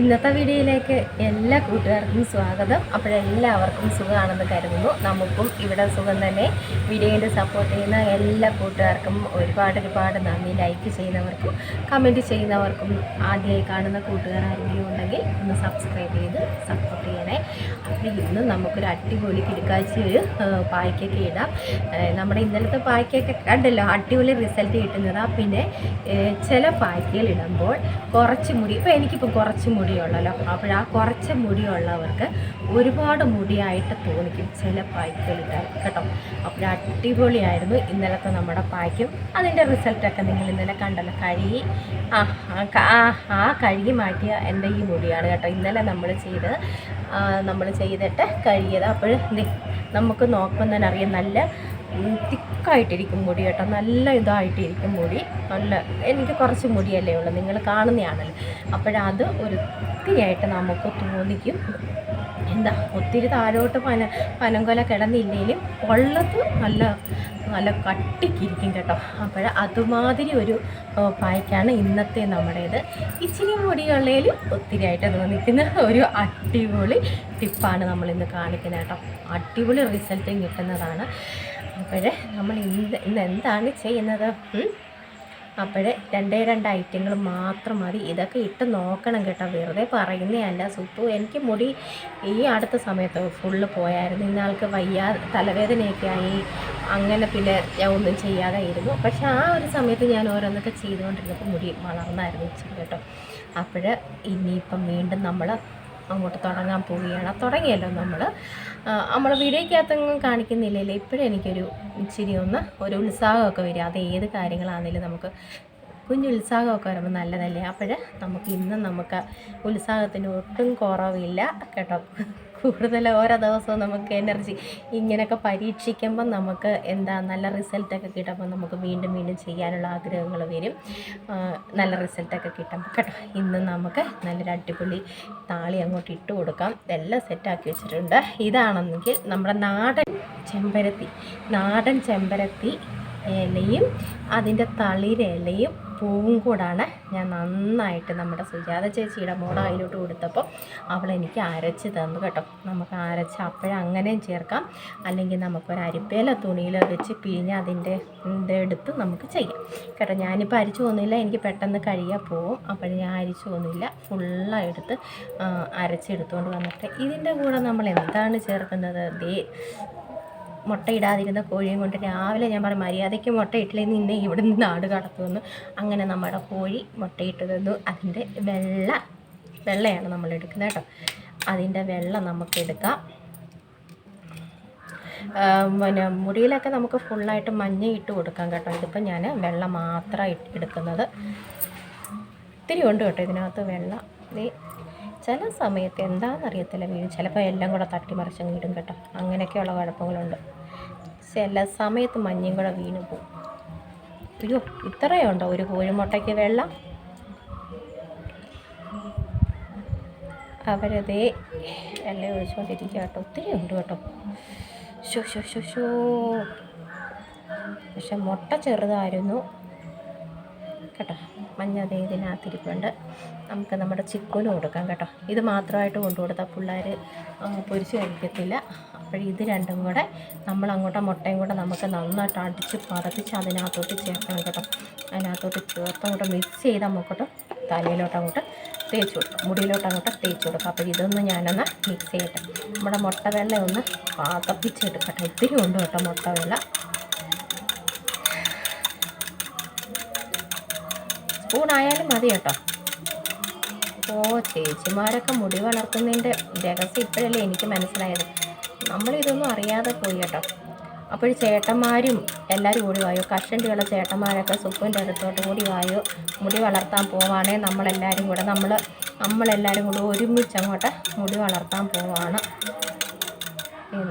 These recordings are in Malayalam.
ഇന്നത്തെ വീഡിയോയിലേക്ക് എല്ലാ കൂട്ടുകാർക്കും സ്വാഗതം. അപ്പോഴെല്ലാവർക്കും സുഖമാണെന്ന് കരുതുന്നു. നമുക്കും ഇവിടെ സുഖം തന്നെ. വീഡിയോന്റെ സപ്പോർട്ട് ചെയ്യുന്ന എല്ലാ കൂട്ടുകാർക്കും ഒരുപാട് ഒരുപാട് നന്ദി. ലൈക്ക് ചെയ്യുന്നവർക്കും കമന്റ് ചെയ്യുന്നവർക്കും ആദ്യമായി കാണുന്ന കൂട്ടുകാർ ആരെങ്കിലും ഉണ്ടെങ്കിൽ ഒന്ന് സബ്സ്ക്രൈബ് ചെയ്ത് സപ്പോർട്ട് ചെയ്യണേ. അപ്പോൾ ഇന്ന് നമുക്കൊരു അടിപൊളി കിടക്കാഴ്ച ഒരു പായ്ക്കൊക്കെ ഇടാം. നമ്മുടെ ഇന്നലത്തെ പായ്ക്കൊക്കെ കണ്ടല്ലോ അടിപൊളി റിസൾട്ട് കിട്ടുന്നതാണ് പിന്നെ ചില പായ്ക്കുകൾ ഇടുമ്പോൾ കുറച്ച് മുടി ഇപ്പോൾ എനിക്കിപ്പോൾ കുറച്ച് മുടിയുള്ളല്ലോ. അപ്പോൾ ആ കുറച്ച് മുടിയുള്ളവർക്ക് ഒരുപാട് മുടിയായിട്ട് തോന്നിക്കും ചില പായ്ക്കുകൾ ഇട്ടാൽ കേട്ടോ? അപ്പോൾ അടിപൊളിയായിരുന്നു ഇന്നലത്തെ നമ്മുടെ പായ്ക്കും. അതിന്റെ റിസൾട്ടൊക്കെ നിങ്ങൾ ഇന്നലെ കണ്ടല്ലോ. കഴുകി ആ ആ കഴുകി മാറ്റിയ എന്റെ ഈ മുടിയാണ് കേട്ടോ. ഇന്നലെ നമ്മൾ ചെയ്ത് നമ്മൾ ചെയ്തിട്ട് കഴുകിയത്. അപ്പോൾ നമുക്ക് നോക്കുമ്പോൾ തന്നെ അറിയാം നല്ല തിക്കായിട്ടിരിക്കും മുടി കേട്ടോ. നല്ല ഇതായിട്ടിരിക്കും മുടി. നല്ല എനിക്ക് കുറച്ച് മുടിയല്ലേ ഉള്ളൂ. നിങ്ങൾ കാണുന്നതാണല്ലോ അപ്പോഴത് ഒത്തിരിയായിട്ട് നമുക്ക് തോന്നിക്കും. എന്താ ഒത്തിരി താഴോട്ട് പന പനങ്കൊല കിടന്നില്ലെങ്കിലും ഉള്ളത് നല്ല നല്ല കട്ടിക്കിരിക്കും കേട്ടോ. അപ്പോൾ അതുമാതിരി ഒരു പായ്ക്കാണ് ഇന്നത്തെ നമ്മുടേത്. ഇച്ചിരി മുടിയുള്ളതിലും ഒത്തിരിയായിട്ട് തോന്നിക്കുന്ന ഒരു അടിപൊളി ടിപ്പാണ് നമ്മളിന്ന് കാണിക്കുന്നത് കേട്ടോ. അടിപൊളി റിസൾട്ടും കിട്ടുന്നതാണ്. അപ്പോഴേ നമ്മൾ ഇന്ന് ഇന്ന് എന്താണ് ചെയ്യുന്നത്? അപ്പോൾ രണ്ടേ രണ്ട് ഐറ്റങ്ങൾ മാത്രം മതി. ഇതൊക്കെ ഇട്ട് നോക്കണം കേട്ടോ. വെറുതെ പറയുന്നതല്ല സുപ്പു എനിക്ക് മുടി ഈ അടുത്ത സമയത്ത് ഫുള്ള് പോയായിരുന്നു. ഇന്നാൾക്ക് വയ്യാ തലവേദനയൊക്കെ ആയി. അങ്ങനെ പിന്നെ ഞാൻ ഒന്നും ചെയ്യാതെ ആയിരുന്നു പക്ഷേ ആ ഒരു സമയത്ത് ഞാൻ ഓരോന്നൊക്കെ ചെയ്തുകൊണ്ടിരുന്നപ്പോൾ മുടി വളർന്നായിരുന്നു കേട്ടോ. അപ്പോൾ ഇനിയിപ്പം വീണ്ടും നമ്മൾ അങ്ങോട്ട് തുടങ്ങാൻ പോവുകയാണ്. തുടങ്ങിയല്ലോ നമ്മൾ നമ്മൾ വീഡിയോയ്ക്കകത്തൊന്നും കാണിക്കുന്നില്ലല്ലോ. ഇപ്പോഴും എനിക്കൊരു ഇച്ചിരി ഒന്ന് ഒരു ഉത്സാഹമൊക്കെ വരും. അത് ഏത് കാര്യങ്ങളാണെങ്കിലും നമുക്ക് കുഞ്ഞു ഉത്സാഹമൊക്കെ വരുമ്പോൾ നല്ലതല്ലേ? അപ്പോൾ നമുക്ക് ഇന്ന് നമുക്ക് ഉത്സാഹത്തിന് ഒട്ടും കുറവില്ല കേട്ടോ. കൂടുതൽ ഓരോ ദിവസവും നമുക്ക് എനർജി ഇങ്ങനെയൊക്കെ പരീക്ഷിക്കുമ്പം നമുക്ക് എന്താ നല്ല റിസൾട്ടൊക്കെ കിട്ടുമ്പോൾ നമുക്ക് വീണ്ടും വീണ്ടും ചെയ്യാനുള്ള ആഗ്രഹങ്ങൾ വരും. നല്ല റിസൾട്ടൊക്കെ കിട്ടുമ്പോൾ കേട്ടോ. ഇന്ന് നമുക്ക് നല്ലൊരു അടിപൊളി താളി അങ്ങോട്ട് ഇട്ട് കൊടുക്കാം. ഇതെല്ലാം സെറ്റാക്കി വെച്ചിട്ടുണ്ട്. ഇതാണെന്നെങ്കിൽ നമ്മുടെ നാടൻ ചെമ്പരത്തി. നാടൻ ചെമ്പരത്തി ഇലയും അതിന്റെ തളിരിലയും പൂവും കൂടാണ്. ഞാൻ നന്നായിട്ട് നമ്മുടെ സുജാത ചേച്ചിയുടെ മോള അതിലോട്ട് കൊടുത്തപ്പോൾ അവൾ എനിക്ക് അരച്ച് തന്നു കേട്ടോ. നമുക്ക് അരച്ച് അപ്പോഴേ അങ്ങനെയും ചേർക്കാം. അല്ലെങ്കിൽ നമുക്കൊരു അരിപ്പയില തുണിയിൽ വെച്ച് പിഴിഞ്ഞ് അതിന്റെ ഇതെടുത്ത് നമുക്ക് ചെയ്യാം. കേട്ടോ ഞാനിപ്പോൾ അരിച്ചു പോകുന്നില്ല. എനിക്ക് പെട്ടെന്ന് കഴിയാൻ പോവും. അപ്പോൾ ഞാൻ അരിച്ചു പോകുന്നില്ല. ഫുള്ളായെടുത്ത് അരച്ചെടുത്തുകൊണ്ട് വന്നിട്ട്. ഇതിന്റെ കൂടെ നമ്മൾ എന്താണ് ചേർക്കുന്നത്? ദേ മുട്ടയിടാതിരുന്ന കോഴിയും കൊണ്ട് രാവിലെ ഞാൻ പറഞ്ഞു മര്യാദയ്ക്ക് മുട്ടയിട്ടില്ലെങ്കിൽ നിന്ന് ഇവിടെ നിന്ന് നാട് കടത്തുമെന്ന്. അങ്ങനെ നമ്മുടെ കോഴി മുട്ടയിട്ട് തന്നു അതിന്റെ വെള്ള വെള്ളയാണ് നമ്മൾ എടുക്കുന്നത് കേട്ടോ. അതിന്റെ വെള്ള നമുക്ക് എടുക്കാം. പിന്നെ മുടിയിലൊക്കെ നമുക്ക് ഫുള്ളായിട്ട് മഞ്ഞ ഇട്ട് കൊടുക്കാം കേട്ടോ. ഇതിപ്പോൾ ഞാൻ വെള്ളം മാത്രം എടുക്കുന്നത്. ഒത്തിരി ഉണ്ട് കേട്ടോ ഇതിനകത്ത് വെള്ളം. ചില സമയത്ത് എന്താണെന്നറിയത്തില്ല വീഴും ചിലപ്പോൾ എല്ലാം കൂടെ തട്ടിമറിച്ചങ്ങ് ഇടും കേട്ടോ. അങ്ങനെയൊക്കെയുള്ള കുഴപ്പങ്ങളുണ്ട്. ചില സമയത്ത് മഞ്ഞും കൂടെ വീണ് പോകും അയ്യോ ഇത്രയുണ്ടോ? ഒരു കോഴിമുട്ടയ്ക്ക് വെള്ളം? അവരതേ എല്ലാം ഒഴിച്ചുകൊണ്ടിരിക്കുക കേട്ടോ. ഒത്തിരി ഉണ്ട് കേട്ടോ. ഷോ ഷോ ഷോ ഷോ പക്ഷെ മുട്ട ചെറുതായിരുന്നു. കേട്ടോ മഞ്ഞ അതേ ഇതിനകത്തിരിപ്പുണ്ട്. നമുക്ക് നമ്മുടെ ചിക്കനും കൊടുക്കാം കേട്ടോ. ഇത് മാത്രമായിട്ട് കൊണ്ടു കൊടുത്താൽ പിള്ളേർ പൊരിച്ച് കഴിക്കത്തില്ല. അപ്പോൾ ഇത് രണ്ടും കൂടെ നമ്മൾ അങ്ങോട്ട് മുട്ടയും കൂടെ നമുക്ക് നന്നായിട്ട് അടിച്ച് പതപ്പിച്ച് അതിനകത്തോട്ട് ചേർക്കണം കേട്ടോ. അതിനകത്തോട്ട് ചേർത്ത് അങ്ങോട്ട് മിക്സ് ചെയ്ത് നമുക്കോട്ട് തലയിലോട്ട് അങ്ങോട്ട് തേച്ച് കൊടുക്കാം. മുടിയിലോട്ട് അങ്ങോട്ട് തേച്ച് കൊടുക്കാം. അപ്പോൾ ഇതൊന്ന് ഞാനൊന്ന് മിക്സ് ചെയ്യട്ടെ. നമ്മുടെ മുട്ട വെള്ള ഒന്ന് പതപ്പിച്ചെടുക്കട്ടെ. ഒത്തിരി ഉണ്ട് കേട്ടോ മുട്ട വെള്ള സ്പൂണായാലും മതി കേട്ടോ. ഓ ചേച്ചിമാരൊക്കെ മുടി വളർത്തുന്നതിന്റെ രഹസ്യം ഇപ്പോഴല്ലേ എനിക്ക് മനസ്സിലായത്. നമ്മളിതൊന്നും അറിയാതെ പോയി കേട്ടോ. അപ്പോൾ ചേട്ടന്മാരും എല്ലാവരും കൂടി വായോ? കഷണ്ടിയുള്ള ചേട്ടന്മാരൊക്കെ സുപ്പിന്റെ അടുത്തോട്ട് കൂടി വായോ? മുടി വളർത്താൻ പോവാണേ നമ്മളെല്ലാവരും കൂടെ. നമ്മൾ നമ്മളെല്ലാവരും കൂടെ ഒരുമിച്ച് അങ്ങോട്ട് മുടി വളർത്താൻ പോവാണ്.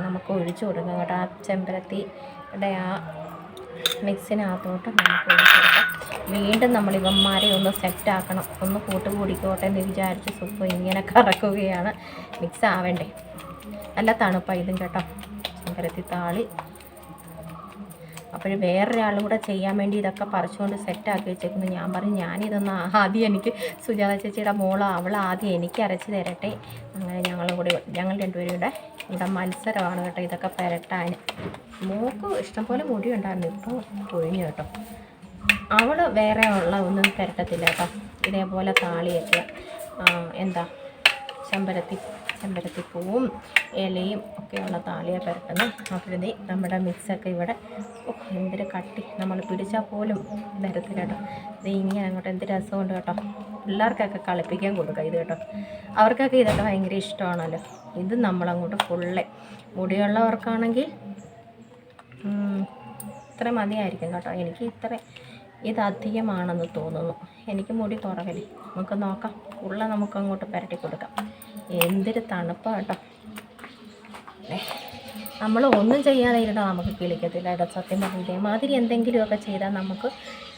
നമുക്ക് ഒഴിച്ചു കൊടുക്കാം കേട്ടോ. ആ ചെമ്പരത്തിയുടെ ആ മിക്സിനകത്തോട്ട് നമുക്ക് ഒഴിച്ചു കൊടുക്കാം. വീണ്ടും നമ്മൾ ഇവന്മാരെ ഒന്ന് സെറ്റ് ആക്കണം. ഒന്ന് കൂട്ടുകൂടിക്കോട്ടെ എന്ന് വിചാരിച്ച് സുപ്പ് ഇങ്ങനെ കറക്കുകയാണ്. മിക്സ് ആവേണ്ടേ? നല്ല തണുപ്പാണ് കേട്ടോ. ചെമ്പരത്തി താളി. അപ്പോൾ വേറൊരാളും കൂടെ ചെയ്യാൻ വേണ്ടി ഇതൊക്കെ പറിച്ചുകൊണ്ട് സെറ്റാക്കി വെച്ചേക്കുന്നു. ഞാൻ പറഞ്ഞു ഞാനിതൊന്ന് ആദ്യം എനിക്ക് സുജാത ചേച്ചിയുടെ മോളോ അവൾ ആദ്യം എനിക്ക് അരച്ച് തരട്ടെ. അങ്ങനെ ഞങ്ങളും കൂടി ഞങ്ങൾ രണ്ടുപേരും കൂടെ ഇവിടെ മത്സരമാണ് കേട്ടോ ഇതൊക്കെ പെരട്ടാൻ. മോക്ക് ഇഷ്ടംപോലെ മുടി ഉണ്ടായിരുന്നു. ഇപ്പോൾ പൊഴിഞ്ഞു കേട്ടോ. അവൾ വേറെ ഉള്ള ഒന്നും പെരട്ടത്തില്ല കേട്ടോ. ഇതേപോലെ താളിയൊക്കെ എന്താ ചെമ്പരത്തി ചെമ്പരത്തിപ്പൂവും ഇലയും ഒക്കെയുള്ള താളിയെ പരട്ടണം അപ്പോഴേ നമ്മുടെ മിക്സൊക്കെ ഇവിടെ എന്തൊരു കട്ടി. നമ്മൾ പിടിച്ചാൽ പോലും തരത്തിൽ കേട്ടോ. ഇത് ഇങ്ങനെ അങ്ങോട്ട് എന്ത് രസമുണ്ട് കേട്ടോ. പിള്ളേർക്കൊക്കെ കളിപ്പിക്കാൻ കൊടുക്കുക ഇത് കേട്ടോ. അവർക്കൊക്കെ ഇതൊക്കെ ഭയങ്കര ഇഷ്ടമാണല്ലോ. ഇത് നമ്മളങ്ങോട്ട് ഫുള്ള് മുടിയുള്ളവർക്കാണെങ്കിൽ ഇത്ര മതിയായിരിക്കും കേട്ടോ. എനിക്ക് ഇത്ര ഇത് അധികമാണെന്ന് തോന്നുന്നു. എനിക്ക് മുടി കുറവല്ലേ നമുക്ക് നോക്കാം. ഉള്ള നമുക്ക് അങ്ങോട്ട് പുരട്ടി കൊടുക്കാം. എന്തൊരു തണുപ്പാട്ടോ. നമ്മൾ ഒന്നും ചെയ്യാതെ ഇരുന്നാൽ നമുക്ക് കിളിക്കത്തില്ല കേട്ടോ. സത്യം പറഞ്ഞ ഇതേമാതിരി എന്തെങ്കിലുമൊക്കെ ചെയ്താൽ നമുക്ക്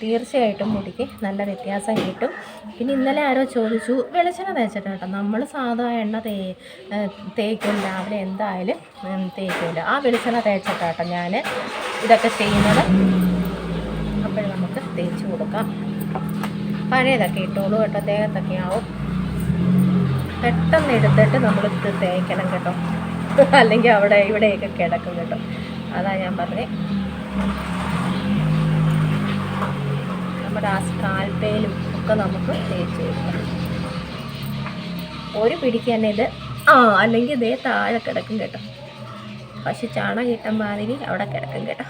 തീർച്ചയായിട്ടും മുടിക്ക് നല്ല വ്യത്യാസം കിട്ടും. പിന്നെ ഇന്നലെ ആരോ ചോദിച്ചു വെളിച്ചെണ്ണ തേച്ചിട്ട് കേട്ടോ. നമ്മൾ സാധാ എണ്ണ തേ തേക്കും രാവിലെ എന്തായാലും തേക്കില്ല ആ വെളിച്ചെണ്ണ തേച്ചിട്ടാട്ടോ ഞാൻ ഇതൊക്കെ ചെയ്യുന്നത്. അപ്പോൾ നമുക്ക് തേച്ച് കൊടുക്കാം. പഴയതൊക്കെ ഇട്ടോളൂ കേട്ടോ. ദേഹത്തൊക്കെ ആവും. പെട്ടെന്ന് എടുത്തിട്ട് നമ്മൾ ഇത് തേക്കണം കേട്ടോ. അല്ലെങ്കിൽ അവിടെ ഇവിടെയൊക്കെ കിടക്കും കേട്ടോ. അതാ ഞാൻ പറഞ്ഞത് നമ്മുടെ ആ സ്കാൽപ്പയിലും ഒക്കെ നമുക്ക് തേച്ച് കൊടുക്കാം ഒരു പിടിക്ക് തന്നെ ഇത് ആ അല്ലെങ്കിൽ ഇതേ താഴെ കിടക്കും കേട്ടോ. പക്ഷെ ചാണകം കിട്ടാൻ മാതിരി അവിടെ കിടക്കും കേട്ടോ.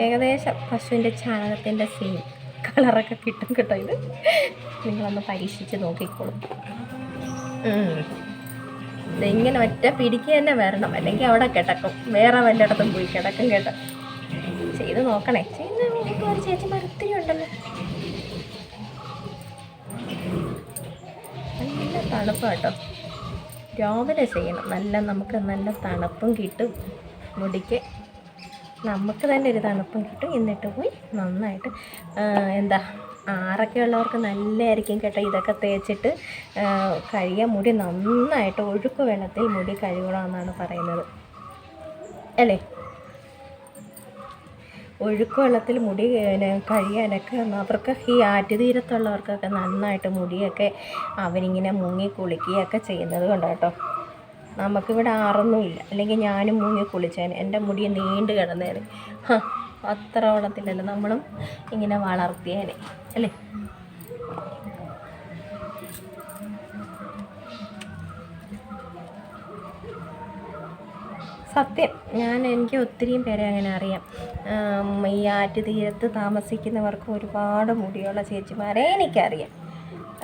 ഏകദേശം പശുവിന്റെ ചാണകത്തിന്റെ സെയിം കളറൊക്കെ കിട്ടും കേട്ടോ ഇത്. നിങ്ങളൊന്ന് പരീക്ഷിച്ച് നോക്കിക്കോളും. ഇങ്ങനെ ഒറ്റ പിടിക്ക് തന്നെ വരണം. അല്ലെങ്കിൽ അവിടെ കിടക്കും. വേറെ വല്ലയിടത്തും പോയി കിടക്കും കേട്ടോ. ചെയ്ത് നോക്കണേ. ചെയ്യുന്ന ഒരു ചേച്ചിമാർ ഒത്തിരി ഉണ്ടല്ലോ. നല്ല തണുപ്പ് കേട്ടോ. രാവിലെ ചെയ്യണം. നല്ല നമുക്ക് നല്ല തണുപ്പും കിട്ടും. മുടിക്ക്. നമുക്ക് തന്നെ ഒരു തണുപ്പും കിട്ടും. എന്നിട്ട് പോയി നന്നായിട്ട് എന്താ ആറൊക്കെ ഉള്ളവർക്ക് നല്ലതായിരിക്കും കേട്ടോ ഇതൊക്കെ തേച്ചിട്ട്. കഴുകിയ മുടി നന്നായിട്ട് ഒഴുക്ക് വെള്ളത്തിൽ മുടി കഴുകണമെന്നാണ് പറയുന്നത്. അല്ലേ? ഒഴുക്ക് വെള്ളത്തിൽ മുടി കഴിയാനൊക്കെ അവർക്ക് ഈ ആറ്റുതീരത്തുള്ളവർക്കൊക്കെ നന്നായിട്ട് മുടിയൊക്കെ അവരിങ്ങനെ മുങ്ങി കുളിക്കുകയൊക്കെ ചെയ്യുന്നത് കൊണ്ട് കേട്ടോ നമുക്കിവിടെ ആറൊന്നുമില്ല. അല്ലെങ്കിൽ ഞാനും മുങ്ങി കുളിച്ചേനെ. എന്റെ മുടി നീണ്ടു കിടന്നേനെ. അത്ര വെള്ളത്തിലല്ല നമ്മളും ഇങ്ങനെ വളർത്തിയേനെ അല്ലേ? സത്യം ഞാൻ എനിക്ക് ഒത്തിരിയും പേരെ അങ്ങനെ അറിയാം. ഈ ആറ്റ് തീരത്ത് താമസിക്കുന്നവർക്ക് ഒരുപാട് മുടിയുള്ള ചേച്ചിമാരെ എനിക്കറിയാം.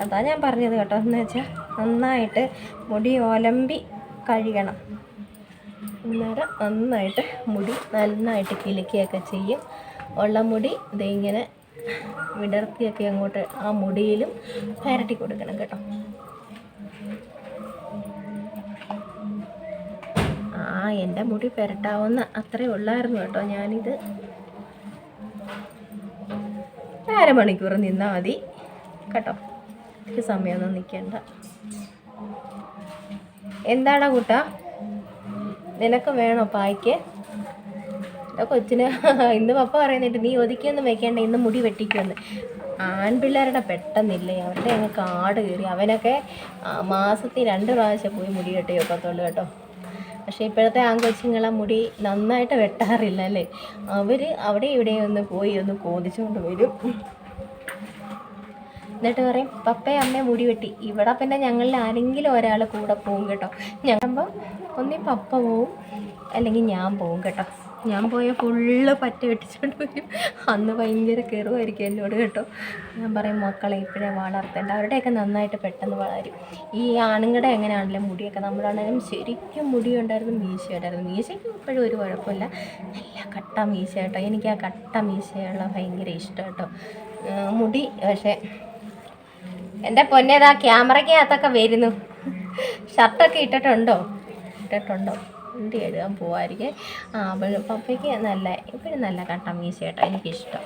അതാ ഞാൻ പറഞ്ഞത് കേട്ടോ. എന്ന് വെച്ചാൽ നന്നായിട്ട് മുടി ഒലമ്പി കഴുകണം. അന്നേരം നന്നായിട്ട് മുടി നന്നായിട്ട് കിളിക്കുകയൊക്കെ ചെയ്യും. ഉള്ള മുടി ഇതിങ്ങനെ വിടർത്തിയൊക്കെ അങ്ങോട്ട് ആ മുടിയിലും പരട്ടി കൊടുക്കണം കേട്ടോ. ആ എന്റെ മുടി പെരട്ടാവുന്ന അത്രേ ഉള്ളായിരുന്നു കേട്ടോ ഞാനിത്. അരമണിക്കൂർ നിന്നാൽ മതി. കേട്ടോ. എനിക്ക് സമയമൊന്നും നിൽക്കണ്ട. എന്താടാ കൂട്ട? നിനക്ക് വേണോ പായ്ക്ക്? കൊച്ചിന് ഇന്ന് പപ്പ പറയുന്നിട്ട് നീ ഒതുക്കിയൊന്നും വെക്കേണ്ട ഇന്ന് മുടി വെട്ടിക്കുമെന്ന്. ആൺപിള്ളേരുടെ പെട്ടെന്നില്ലേ? അവരുടെ അങ്ങ് കാട് കയറി. അവനൊക്കെ മാസത്തിൽ രണ്ട് പ്രാവശ്യം പോയി മുടി വെട്ടി വെക്കത്തുള്ളൂ കേട്ടോ. പക്ഷേ ഇപ്പോഴത്തെ ആൺകൊച്ചുങ്ങളെ മുടി നന്നായിട്ട് വെട്ടാറില്ല അല്ലേ? അവർ അവിടെ ഇവിടെ ഒന്ന് പോയി ഒന്ന് കോതിച്ചുകൊണ്ട് വരും. എന്നിട്ട് പറയും പപ്പയും അമ്മയും മുടി വെട്ടി. ഇവിടെ പിന്നെ ഞങ്ങളിൽ ആരെങ്കിലും ഒരാൾ കൂടെ പോകും കേട്ടോ. ഞങ്ങളുമ്പോൾ ഒന്നീ പപ്പ പോവും അല്ലെങ്കിൽ ഞാൻ പോവും കേട്ടോ. ഞാൻ പോയ ഫുള്ള് പറ്റ വെട്ടിച്ചുകൊണ്ട് വരും അന്ന് ഭയങ്കര കെറുമായിരിക്കും എന്നോട് കേട്ടോ. ഞാൻ പറയും മക്കളെ ഇപ്പോഴേ വളർത്തേണ്ട. അവരുടെയൊക്കെ നന്നായിട്ട് പെട്ടെന്ന് വളരും. ഈ ആണുങ്ങളുടെ എങ്ങനെയാണല്ലോ മുടിയൊക്കെ? നമ്മളാണെങ്കിലും ശരിക്കും മുടി ഉണ്ടായിരുന്നു മീശ ഉണ്ടായിരുന്നു മീശയ്ക്ക് ഇപ്പോഴും ഒരു കുഴപ്പമില്ല. നല്ല കട്ട മീശ കേട്ടോ. എനിക്ക് ആ കട്ട മീശയുള്ള ഭയങ്കര ഇഷ്ടം കേട്ടോ. മുടി പക്ഷേ എന്റെ പൊന്നേതാ ക്യാമറയ്ക്കകത്തൊക്കെ വരുന്നു. ഷർട്ടൊക്കെ ഇട്ടിട്ടുണ്ടോ? ഇട്ടിട്ടുണ്ടോ? എന്ത് എഴുതാൻ പോവായിരിക്കും? ആ പപ്പയ്ക്ക് നല്ല ഇപ്പോഴും നല്ല കട്ട മീശ കേട്ടോ എനിക്കിഷ്ടം.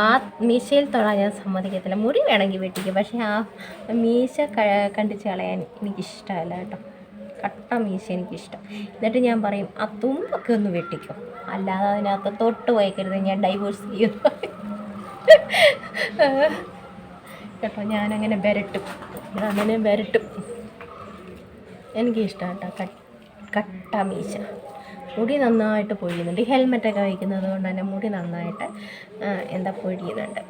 ആ മീശയിൽ തൊടാൻ ഞാൻ സമ്മതിക്കത്തില്ല. മുടി വേണമെങ്കിൽ വെട്ടിക്കും പക്ഷേ ആ മീശ കണ്ടിച്ച് കളയാൻ എനിക്കിഷ്ടമല്ല കേട്ടോ. കട്ട മീശ എനിക്കിഷ്ടം. എന്നിട്ട് ഞാൻ പറയും ആ തുമ്പൊക്കെ ഒന്ന് വെട്ടിക്കും. അല്ലാതെ അതിനകത്ത് തൊട്ട് പോയിക്കരുത് ഞാൻ ഡൈവോഴ്സ് ചെയ്യുന്നു കേട്ടോ ഞാനങ്ങനെ വരട്ടും. അങ്ങനെ വരട്ടും. എനിക്കിഷ്ടം കേട്ടോ കട്ട മീശ. മുടി നന്നായിട്ട് പൊഴിയുന്നുണ്ട്. ഈ ഹെൽമെറ്റൊക്കെ വയ്ക്കുന്നത് കൊണ്ട് തന്നെ മുടി നന്നായിട്ട് എന്താ പൊഴിയുന്നുണ്ട്.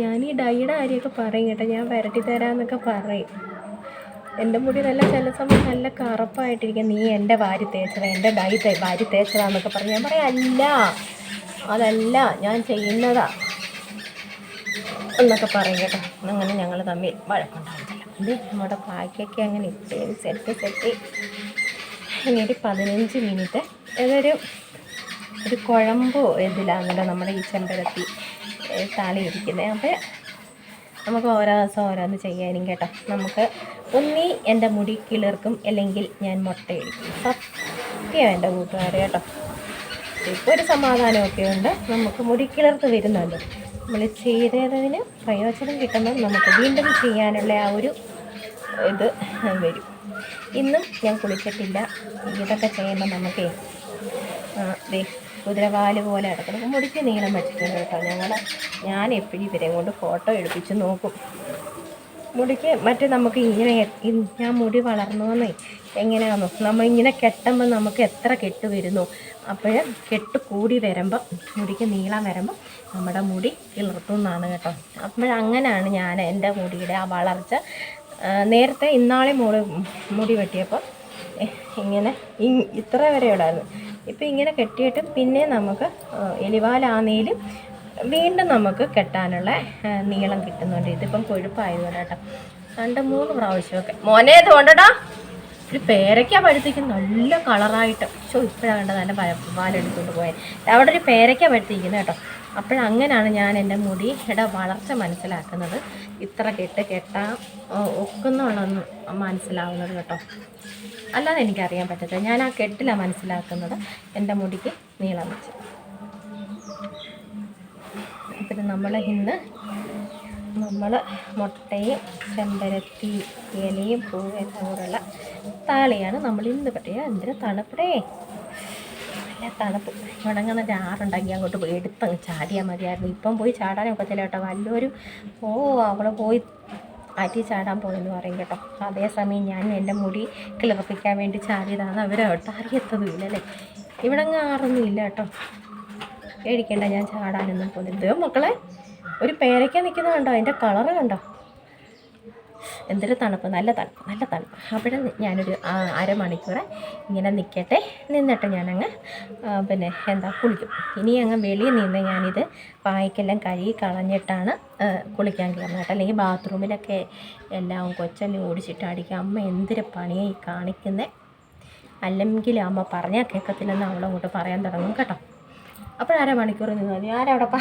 ഞാൻ ഈ ഡൈയുടെ കാര്യമൊക്കെ പറയും കേട്ടോ. ഞാൻ വരട്ടി തരാമെന്നൊക്കെ പറയും. എന്റെ മുടി നല്ല ചില സമയം നല്ല കറുപ്പായിട്ടിരിക്കും. നീ എന്റെ വാരി തേച്ചതാ എന്റെ ഡൈ തേ വാരി തേച്ചതാന്നൊക്കെ പറഞ്ഞു ഞാൻ പറയാം അല്ല അതല്ല ഞാൻ ചെയ്യുന്നതാ. എന്നൊക്കെ പറയും കേട്ടോ. അങ്ങനെ ഞങ്ങൾ തമ്മിൽ വഴക്കുണ്ടാകുന്നില്ല ഇത് നമ്മുടെ ബാക്കിയൊക്കെ അങ്ങനെ ഇത്രയും സെറ്റ് സെറ്റ്. ഇനി ഒരു പതിനഞ്ച് മിനിറ്റ്. ഏതൊരു ഒരു കുഴമ്പോ ഇതിലാണല്ലോ നമ്മുടെ ഈ ചെമ്പരത്തി താളി ഇരിക്കുന്നത് അപ്പോൾ നമുക്ക് ഓരോ ദിവസം ഓരോന്ന് ചെയ്യാനും കേട്ടോ. നമുക്ക് ഒന്നി എന്റെ മുടി കിളിർക്കും അല്ലെങ്കിൽ ഞാൻ മുട്ടയടിക്കും. സത്യം എന്റെ കൂട്ടുകാരെ കേട്ടോ. ഇപ്പോൾ ഒരു സമാധാനമൊക്കെ ഉണ്ട്. നമുക്ക് മുടി കിളിർത്ത് വരുന്നുണ്ട്. നമ്മൾ ചെയ്തതിന് പ്രയോജനം കിട്ടുമ്പോൾ നമുക്ക് വീണ്ടും ചെയ്യാനുള്ള ആ ഒരു ഇത് വരും. ഇന്നും ഞാൻ കുളിച്ചിട്ടില്ല. ഇതൊക്കെ ചെയ്യുമ്പോൾ നമുക്ക് ദേ കുതിരവാൽ പോലെ കിടക്കണം മുടിക്ക് നീളം വെച്ചിട്ടുണ്ട് കേട്ടോ ഞങ്ങൾ ഞാൻ എപ്പോഴും ഇവരെ കൊണ്ട് ഫോട്ടോ എടുപ്പിച്ച് നോക്കും. മുടിക്ക് മറ്റേ നമുക്ക് ഇങ്ങനെ ഞാൻ മുടി വളർന്നോന്നേ എങ്ങനെയാണോ നമ്മൾ ഇങ്ങനെ കെട്ടുമ്പോൾ നമുക്ക് എത്ര കെട്ട് വരുന്നു. അപ്പോൾ കെട്ട് കൂടി വരുമ്പോൾ മുടിക്ക് നീളം വരുമ്പോൾ നമ്മുടെ മുടി കിളർത്തുന്നതാണ് കേട്ടോ. അപ്പോഴങ്ങനെയാണ് ഞാൻ എന്റെ മുടിയുടെ ആ വളർച്ച. നേരത്തെ ഇന്നാളെ മുടി മുടി വെട്ടിയപ്പോൾ ഇങ്ങനെ ഇത്ര വരെ ഉണ്ടായിരുന്നു ഇപ്പം ഇങ്ങനെ കെട്ടിയിട്ട് പിന്നെ നമുക്ക് എലിവാലാന്നേലും വീണ്ടും നമുക്ക് കെട്ടാനുള്ള നീളം കിട്ടുന്നുണ്ട്. ഇതിപ്പം കൊഴുപ്പായതുകൊണ്ട് കേട്ടോ രണ്ട് മൂന്ന് പ്രാവശ്യമൊക്കെ. മോനെ ഇത് കൊണ്ടടാ. ഒരു പേരയ്ക്ക പഴുത്തേക്ക് നല്ല കളറായിട്ട്. ഷോ ഇപ്പോഴാണ് കണ്ടത് പഴ- പാലെടുത്തുകൊണ്ട് പോയത് അവിടെ ഒരു പേരയ്ക്ക പഴുത്തിരിക്കുന്നത് കേട്ടോ. അപ്പോഴങ്ങനെയാണ് ഞാൻ എന്റെ മുടിയുടെ വളർച്ച മനസ്സിലാക്കുന്നത്. ഇത്ര കെട്ട് കെട്ടാൻ ഒക്കുന്നുള്ളതെന്ന് മനസ്സിലാവുന്നത് കേട്ടോ. അല്ലാതെ എനിക്കറിയാൻ പറ്റത്തില്ല. ഞാൻ ആ കെട്ടിലാണ് മനസ്സിലാക്കുന്നത് എന്റെ മുടിക്ക് നീളം വെച്ച്. പിന്നെ നമ്മൾ ഇന്ന് നമ്മൾ മുട്ടയും ചെമ്പരത്തി ഇലയും പൂവും കൂടെയുള്ള താളിയാണ് നമ്മൾ ഇന്ന് പറ്റിയ എന്തിനു തണുപ്പടേ നല്ല തണുപ്പ്. ഉണങ്ങുന്ന ചാറുണ്ടാക്കി അങ്ങോട്ട് പോയി എടുത്തങ്ങ് ചാടിയാൽ മതിയായിരുന്നു. ഇപ്പം പോയി ചാടാനൊക്കെ ചില കേട്ടോ. വല്ലവരും ഓ അവൾ പോയി ആറ്റി ചാടാൻ പോയെന്ന് പറയും കേട്ടോ. അതേസമയം ഞാൻ എന്റെ മുടി കിളിർപ്പിക്കാൻ വേണ്ടി ചാടിയതാണ് അവരോട്ട് അറിയത്തതുമില്ല അല്ലേ ഇവിടെ അങ്ങ് ആറൊന്നും ഇല്ല കേട്ടോ. പേടിക്കണ്ട ഞാൻ ചാടാനൊന്നും പോകുന്നില്ല. മക്കളെ ഒരു പേരയ്ക്ക നിൽക്കുന്നത് കണ്ടോ? അതിന്റെ കളർ കണ്ടോ? എന്തൊരു തണുപ്പ് നല്ല തണുപ്പ് നല്ല തണുപ്പ്. അവിടെ ഞാനൊരു അരമണിക്കൂർ ഇങ്ങനെ നിൽക്കട്ടെ നിന്നിട്ട് ഞാനങ്ങ് പിന്നെ എന്താ കുളിക്കും. ഇനി അങ്ങ് വെളിയിൽ നിന്ന് ഞാനിത് പായ്ക്കെല്ലാം കഴുകി കളഞ്ഞിട്ടാണ് കുളിക്കാൻ കയറുന്നത് അല്ലെങ്കിൽ ബാത്റൂമിലൊക്കെ എല്ലാം കൊച്ചനെ ഓടിച്ചിട്ട് അടിക്കുക അമ്മ എന്തൊരു പണിയായി കാണിക്കുന്നത് അല്ലെങ്കിൽ അമ്മ പറഞ്ഞാൽ കേൾക്കത്തില്ലെന്ന് അവളങ്ങോട്ട് പറയാൻ തുടങ്ങും കേട്ടോ. അപ്പോഴരമണിക്കൂർ നിന്ന് മതി ആരവിടെ പാ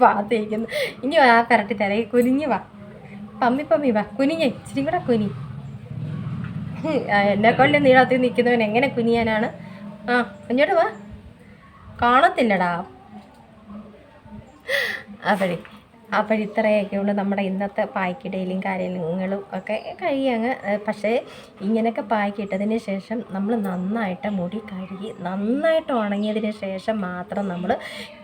പാത്തിരിക്കുന്നു. ഇനി ആ പെരട്ടി തരേ. കുനിഞ്ഞു വാ. പമ്മി പമ്മി വാ. കുനിഞ്ഞേ. ഇച്ചിരി കൂടെ കുനി. എന്നെ കൊല്ലം നീളത്തിൽ നിൽക്കുന്നവൻ എങ്ങനെ കുനിയാനാണ്? ആ കുഞ്ഞോട്ട് വാ. കാണത്തില്ലടാ. അപ്പോഴേ. അപ്പോൾ ഇത്രയൊക്കെ ഉള്ളൂ നമ്മുടെ ഇന്നത്തെ പായ്ക്കിടയിലും കാര്യങ്ങളും ഒക്കെ കഴിയങ്ങ് പക്ഷേ ഇങ്ങനെയൊക്കെ പായ്ക്കിട്ടതിന് ശേഷം നമ്മൾ നന്നായിട്ട് മുടി കഴുകി നന്നായിട്ട് ഉണങ്ങിയതിന് ശേഷം മാത്രം നമ്മൾ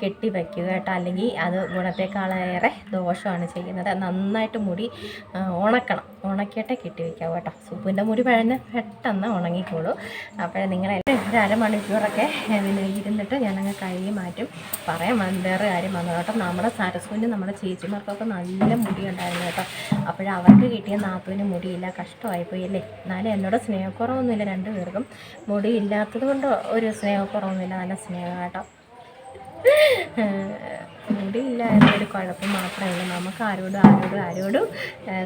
കെട്ടി വയ്ക്കുക കേട്ടോ. അല്ലെങ്കിൽ അത് ഗുണത്തേക്കാളേറെ ദോഷമാണ് ചെയ്യുന്നത്. നന്നായിട്ട് മുടി ഉണക്കണം. ഉണക്കിയിട്ടേ കെട്ടി കേട്ടോ. സുപ്പിന്റെ മുടി പഴഞ്ഞ് പെട്ടെന്ന് ഉണങ്ങിക്കോളൂ. അപ്പോൾ നിങ്ങളെല്ലാം ഒരു അരമണിക്കൂറൊക്കെ ഇരുന്നിട്ട് ഞാനങ്ങ് കഴുകി മാറ്റും. പറയാൻ വേറെ കാര്യം വന്നു കേട്ടോ നമ്മുടെ സരസ്വന് നമ്മുടെ ചേച്ചിമാർക്കൊക്കെ നല്ല മുടി ഉണ്ടായിരുന്നു കേട്ടോ. അപ്പോൾ അവർക്ക് കിട്ടിയ നാൽപ്പതിന് മുടിയില്ല കഷ്ടമായിപ്പോയി അല്ലേ? എന്നാലും എന്നോട് സ്നേഹക്കുറവൊന്നുമില്ല രണ്ടുപേർക്കും മുടി ഇല്ലാത്തത് കൊണ്ട് ഒരു സ്നേഹക്കുറവൊന്നുമില്ല നല്ല സ്നേഹം കേട്ടോ. മുടിയില്ല എന്നൊരു കുഴപ്പം മാത്രമല്ല നമുക്ക് ആരോടും ആരോടും ആരോടും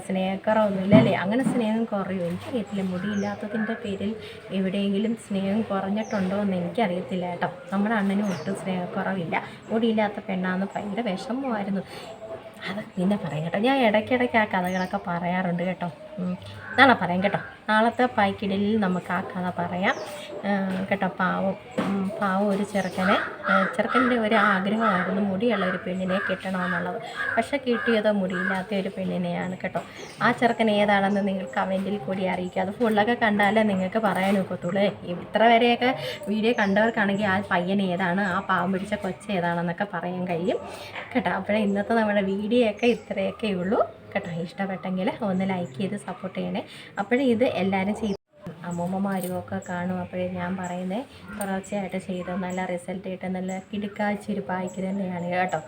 സ്നേഹക്കുറവൊന്നുമില്ല അല്ലേ? അങ്ങനെ സ്നേഹം കുറയും? എനിക്കറിയത്തില്ല മുടിയില്ലാത്തതിന്റെ പേരിൽ എവിടെയെങ്കിലും സ്നേഹം കുറഞ്ഞിട്ടുണ്ടോ എന്ന് എനിക്കറിയത്തില്ല കേട്ടോ. നമ്മുടെ അണ്ണനും ഒട്ടും സ്നേഹക്കുറവില്ല. മുടിയില്ലാത്ത പെണ്ണാന്ന് ഭയങ്കര വിഷമമായിരുന്നു. അത് പിന്നെ കേട്ടോ ഞാൻ ഇടയ്ക്കിടയ്ക്ക് ആ കഥകളൊക്കെ പറയാറുണ്ട് കേട്ടോ. നാളെ പറയാം കേട്ടോ. നാളത്തെ പായ്ക്കിടലിൽ നമുക്ക് ആ കഥ പറയാം. കേട്ടോ പാവം. പാവം ഒരു ചെറുക്കനെ. ചെറുക്കന്റെ ഒരു ആഗ്രഹമായിരുന്നു മുടിയുള്ള ഒരു പെണ്ണിനെ കിട്ടണമെന്നുള്ളത്. പക്ഷേ കിട്ടിയതോ മുടിയില്ലാത്ത ഒരു പെണ്ണിനെയാണ് കേട്ടോ. ആ ചെറുക്കൻ ഏതാണെന്ന് നിങ്ങൾ കമന്റിൽ കൂടി അറിയിക്കുക അത് ഫുള്ളൊക്കെ കണ്ടാലേ നിങ്ങൾക്ക് പറയാൻ ഒക്കത്തുള്ളൂ. ഇത്ര വരെയൊക്കെ വീഡിയോ കണ്ടവർക്കാണെങ്കിൽ ആ പയ്യൻ ഏതാണ് ആ പാവം പിടിച്ച കൊച്ച് ഏതാണെന്നൊക്കെ പറയാൻ കഴിയും. കേട്ടോ അപ്പോഴേ ഇന്നത്തെ നമ്മുടെ വീഡിയോ ഒക്കെ ഇത്രയൊക്കെ ഉള്ളൂ കേട്ടോ. ഇഷ്ടപ്പെട്ടെങ്കിൽ ഒന്ന് ലൈക്ക് ചെയ്ത് സപ്പോർട്ട് ചെയ്യണേ. അപ്പോഴേ ഇത് എല്ലാവരും ചെയ്ത് അമ്മൂമ്മമാരും ഒക്കെ കാണും. അപ്പോഴേ ഞാൻ പറയുന്നത് തുടർച്ചയായിട്ട് ചെയ്ത് നല്ല റിസൾട്ട് കിട്ടും. നല്ല കിടുക്കാച്ചിരിപ്പായിക്ക് തന്നെയാണ് കേട്ടോ.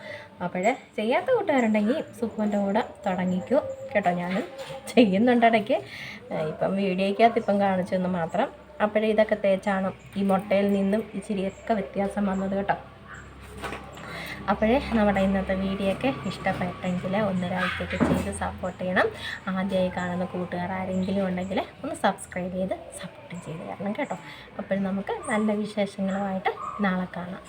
അപ്പോഴേ ചെയ്യാത്ത കൂട്ടുകാരുണ്ടെങ്കിൽ സുഖന്റെ കൂടെ തുടങ്ങിക്കൂ കേട്ടോ. ഞാൻ ചെയ്യുന്നുണ്ട് ഇടയ്ക്ക്. ഇപ്പം വീഡിയോയ്ക്കകത്ത് ഇപ്പം കാണിച്ചെന്ന് മാത്രം. അപ്പോഴേ ഇതൊക്കെ തേച്ചാണ് ഈ മുട്ടയിൽ നിന്നും ഇച്ചിരിയൊക്കെ വ്യത്യാസം വന്നത് കേട്ടോ. അപ്പോഴേ നമ്മുടെ ഇന്നത്തെ വീഡിയോ ഒക്കെ ഇഷ്ടപ്പെട്ടെങ്കിൽ ഒന്ന് ചെയ്ത് സപ്പോർട്ട് ചെയ്യണം. ആദ്യമായി കാണുന്ന കൂട്ടുകാർ ആരെങ്കിലും ഉണ്ടെങ്കിൽ ഒന്ന് സബ്സ്ക്രൈബ് ചെയ്ത് സപ്പോർട്ട് ചെയ്ത് തരണം കേട്ടോ. അപ്പോൾ നമുക്ക് നല്ല വിശേഷങ്ങളുമായിട്ട് നാളെ കാണാം.